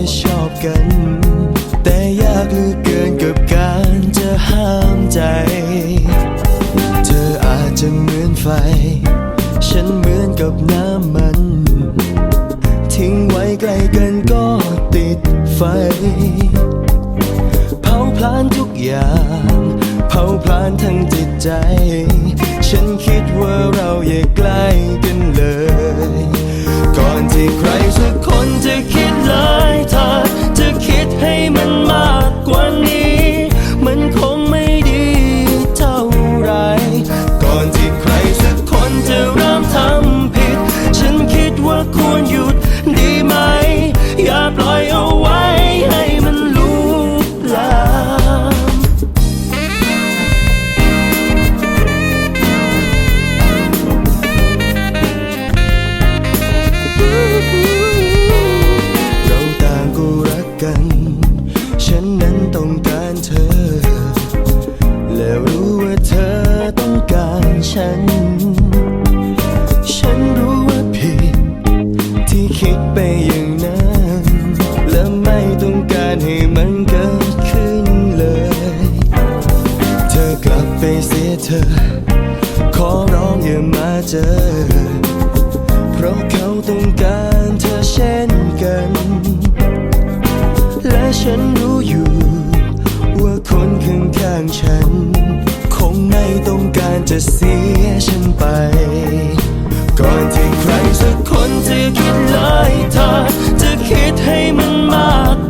ะชอบกัน แต่ยากเหลือเกินกับการจะห้ามใจ เธออาจจะเหมือนไฟ ฉันเหมือนกับน้ำมัน ทิ้งไว้ใกล้กันก็ติดไฟ เผาพลานทุกอย่าง เผาพลานทั้งจิตใจ ฉันคิดว่าเราอย่าใกล้กัน work on you เพราะเขาต้องการเธอเช่นกัน และฉันรู้อยู่ ว่าคนข้างข้างฉัน คงไม่ต้องการจะเสียฉันไป ก่อนที่ใครสักคนจะคิดเลยทธอจะคิดให้มันมาก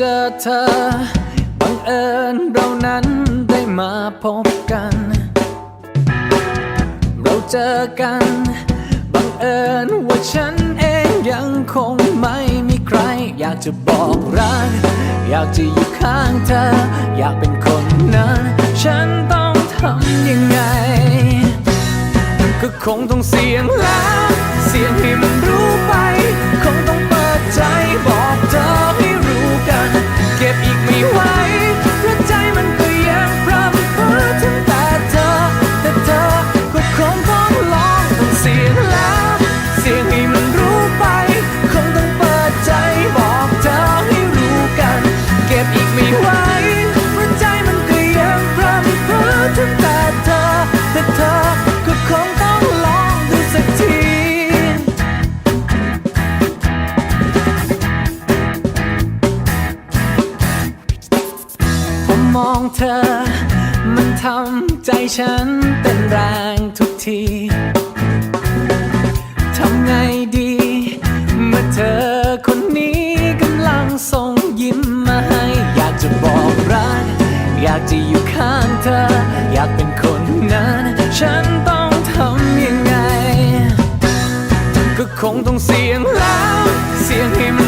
จอเธอ บังเอิญเรานั้นได้มาพบกัน เราเจอกัน บังเอิญว่าฉันเองยังคงไม่มีใคร อยากจะบอกรัก อยากจะอยู่ข้างเธอ อยากเป็นคนนั้น ฉันต้องทำยังไง ก็คงต้องเสียงแล้วเสียงให้มัน we. เธอ มันทำใจฉันเป็นแรงทุกที ทำไงดี เมื่อเธอคนนี้กำลังส่งยิ้มมาให้ อยากจะบอกรัก อยากจะอยู่ข้างเธอ อยากเป็นคนนั้น ฉันต้องทำยังไง ก็คงต้องเสียงแล้ว เสียงให้มัน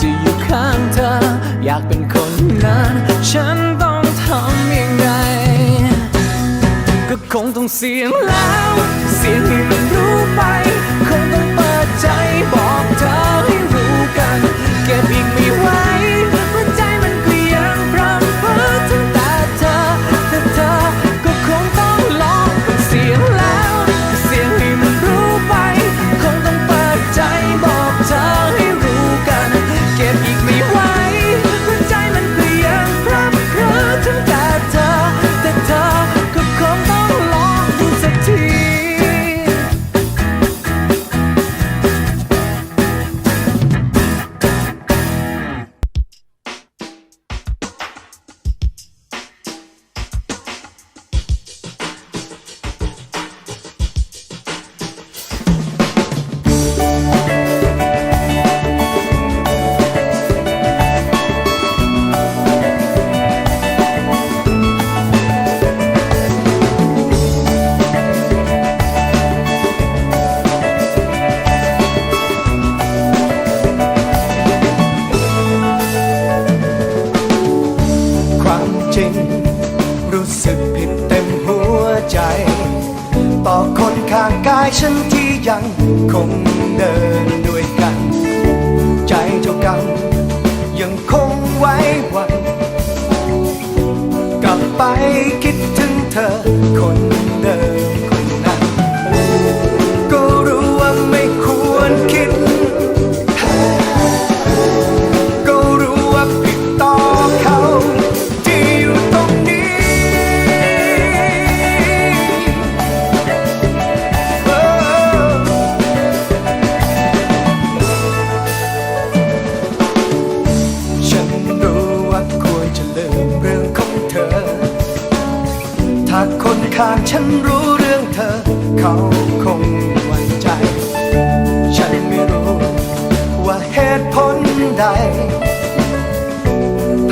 จะอยู่ข้างเธอ อยากเป็นคนนั้นฉันต้องทำยังไง ก็คงต้องเสียงแล้ว เสียงให้มันรู้ ฉันที่ยังคงเดินด้วยกัน ใจเท่ากัน ยังคงไว้วัน กลับไปคิดถึงเธอคน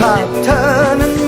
หากเธอนั้น